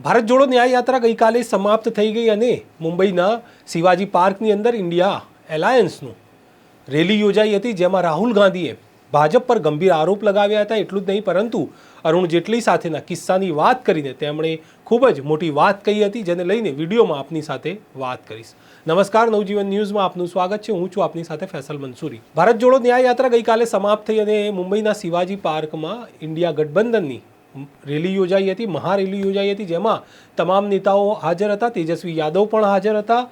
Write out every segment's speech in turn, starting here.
ભારત જોડો ન્યાય યાત્રા ગઈકાલે સમાપ્ત થઈ ગઈ અને મુંબઈના શિવાજી પાર્કની અંદર ઇન્ડિયા એલાયન્સનું રેલી યોજાઈ હતી, જેમાં રાહુલ ગાંધીએ ભાજપ પર ગંભીર આરોપ લગાવ્યા હતા. એટલું જ નહીં, પરંતુ અરુણ જેટલી સાથેના કિસ્સાની વાત કરીને તેમણે ખૂબ જ મોટી વાત કહી હતી, જેને લઈને વિડીયોમાં આપની સાથે વાત કરીશ. નમસ્કાર, નવજીવન ન્યૂઝમાં આપનું સ્વાગત છે. હું છું આપની સાથે ફેસલ મંસૂરી. ભારત જોડો ન્યાય યાત્રા ગઈકાલે સમાપ્ત થઈ અને મુંબઈના શિવાજી પાર્કમાં ઇન્ડિયા ગઠબંધનની રેલી યોજાઈ હતી, મહારેલી યોજાઈ હતી, જેમાં તમામ નેતાઓ હાજર હતા, તેજસ્વી યાદવ પણ હાજર હતા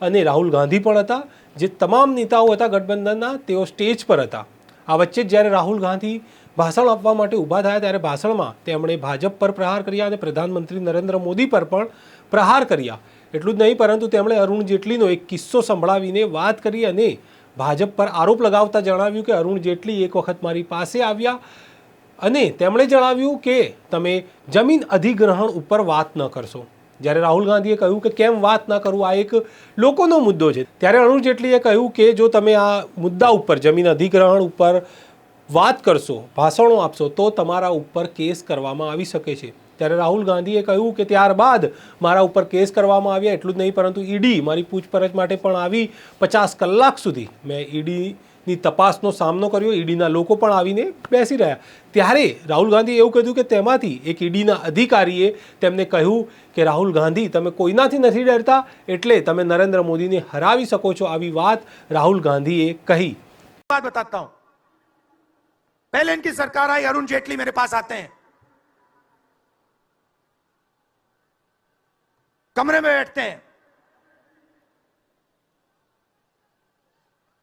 અને રાહુલ ગાંધી પણ હતા. જે તમામ નેતાઓ હતા ગઠબંધનના, તેઓ સ્ટેજ પર હતા. આ વચ્ચે જ જ્યારે રાહુલ ગાંધી ભાષણ આપવા માટે ઊભા થયા, ત્યારે ભાષણમાં તેમણે ભાજપ પર પ્રહાર કર્યા અને પ્રધાનમંત્રી નરેન્દ્ર મોદી પર પણ પ્રહાર કર્યા. એટલું જ નહીં, પરંતુ તેમણે અરુણ જેટલીનો એક કિસ્સો સંભળાવીને વાત કરી અને ભાજપ પર આરોપ લગાવતા જણાવ્યું કે અરુણ જેટલી એક વખત મારી પાસે આવ્યા અને તેમણે જણાવ્યું કે તમે જમીન અધિગ્રહણ ઉપર વાત ન કરશો. જ્યારે રાહુલ ગાંધીએ કહ્યું કે કેમ વાત ન કરવું આ એક લોકોનો મુદ્દો છે. ત્યારે અરુણ જેટલીએ કહ્યું કે જો તમે આ મુદ્દા ઉપર, જમીન અધિગ્રહણ ઉપર વાત કરશો, ભાષણો આપશો, તો તમારા ઉપર કેસ કરવામાં આવી શકે છે. ત્યારે રાહુલ ગાંધીએ કહ્યું કે ત્યારબાદ મારા ઉપર કેસ કરવામાં આવ્યા એટલું જ નહીં, પરંતુ ઈડી મારી પૂછપરછ માટે પણ આવી પચાસ કલાક સુધી. મેં ઈડીની તપાસનો સામનો કર્યો ઈડીના લોકો પણ આવીને બેસી રહ્યા ત્યારે રાહુલ ગાંધીએ એવું કહ્યું કે તેમાંથી એક ઈડીના અધિકારીએ તેમને કહ્યું કે રાહુલ ગાંધી તમે કોઈનાથી નથી ડરતા એટલે તમે નરેન્દ્ર મોદીને હરાવી શકો છો આવી વાત રાહુલ ગાંધીએ કહી बात बताता हूं पहले इनकी सरकार आई अरुण जेटली मेरे पास आते हैं कमरे में बैठते हैं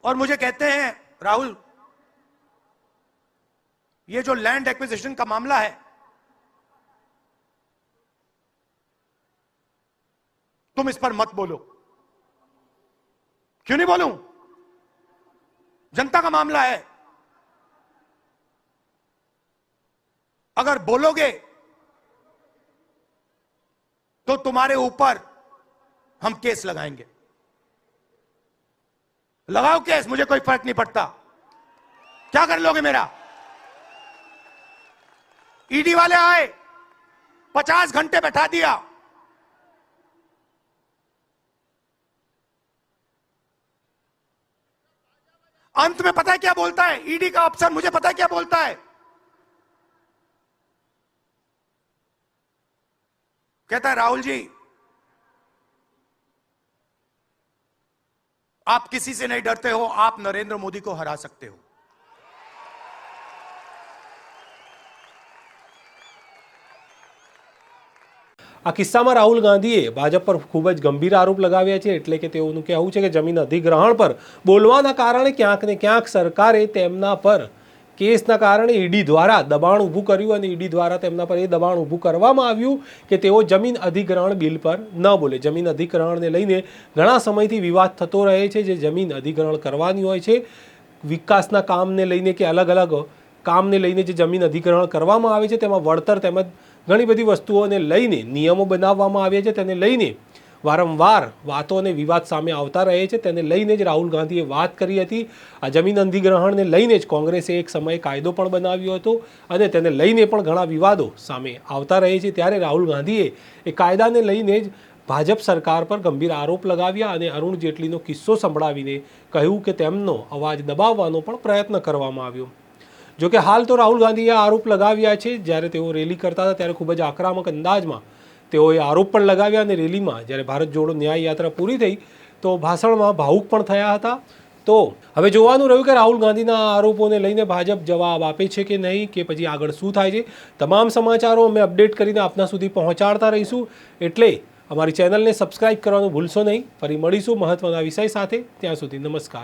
और मुझे कहते हैं, राहुल, ये जो लैंड एक्विजिशन का मामला है, तुम इस पर मत बोलो। क्यों नहीं बोलूँ? जनता का मामला है। अगर बोलोगे तो तुम्हारे ऊपर हम केस लगाएँगे। लगाओ केस, मुझे कोई फ़र्क नहीं पड़ता। क्या कर लोगे मेरा? ईडी वाले आए, पचास घंटे बैठा दिया। अंत में पता है क्या बोलता है? ईडी का अफसर मुझे पता है क्या बोलता है? कहता है, राहुल जी आप किसी से नहीं डरते हो आप नरेंद्र मोदी को हरा सकते हो આ કિસ્સામાં રાહુલ ગાંધીએ ભાજપ પર ખૂબ જ ગંભીર આરોપ લગાવ્યા છે એટલે કે તેઓનું કહેવું છે કે જમીન અધિગ્રહણ પર બોલવાના કારણે ક્યાંક ને ક્યાંક સરકારે તેમના પર કેસના કારણે ઈડી દ્વારા દબાણ ઊભું કર્યું અને ઈડી દ્વારા તેમના પર એ દબાણ ઊભું કરવામાં આવ્યું કે તેઓ જમીન અધિગ્રહણ બિલ પર ન બોલે. જમીન અધિગ્રહણને લઈને ઘણા સમયથી વિવાદ થતો રહે છે જે જમીન અધિગ્રહણ કરવાની હોય છે. વિકાસના કામને લઈને કે અલગ અલગ કામને લઈને જે જમીન અધિગ્રહણ કરવામાં આવે છે તેમાં વળતર તેમજ ઘણી બધી વસ્તુઓને લઈને નિયમો બનાવવામાં આવ્યા છે. તેને લઈને વારંવાર વાતો અને વિવાદ સામે આવતા રહે છે. તેને લઈને જ રાહુલ ગાંધીએ વાત કરી હતી. આ જમીન અધિગ્રહણને લઈને જ કોંગ્રેસે એક સમયે કાયદો પણ બનાવ્યો હતો અને તેને લઈને પણ ઘણા વિવાદો સામે આવતા રહે છે. ત્યારે રાહુલ ગાંધીએ એ કાયદાને લઈને જ ભાજપ સરકાર પર ગંભીર આરોપ લગાવ્યા અને અરુણ જેટલીનો કિસ્સો સંભળાવીને કહ્યું કે તેમનો અવાજ દબાવવાનો પણ પ્રયત્ન કરવામાં આવ્યો. જો કે હાલ તો રાહુલ ગાંધીએ આરોપ લગાવ્યા છે. જ્યારે તેઓ રેલી કરતા હતા ત્યારે ખૂબ જ આક્રમક અંદાજમાં તેઓએ આરોપ પણ લગાવ્યા અને રેલીમાં જ્યારે ભારત જોડો ન્યાય યાત્રા પૂરી થઈ તો ભાષણમાં ભાવુક પણ થયા હતા. તો હવે જોવાનું રહ્યું કે રાહુલ ગાંધીના આરોપોને લઈને ભાજપ જવાબ આપે છે કે નહીં, કે પછી આગળ શું થાય છે. તમામ સમાચારો અમે અપડેટ કરીને આપના સુધી પહોંચાડતા રહીશું. એટલે અમારી ચેનલને સબસ્ક્રાઇબ કરવાનું ભૂલશો નહીં. ફરી મળીશું મહત્ત્વના વિષય સાથે. ત્યાં સુધી નમસ્કાર.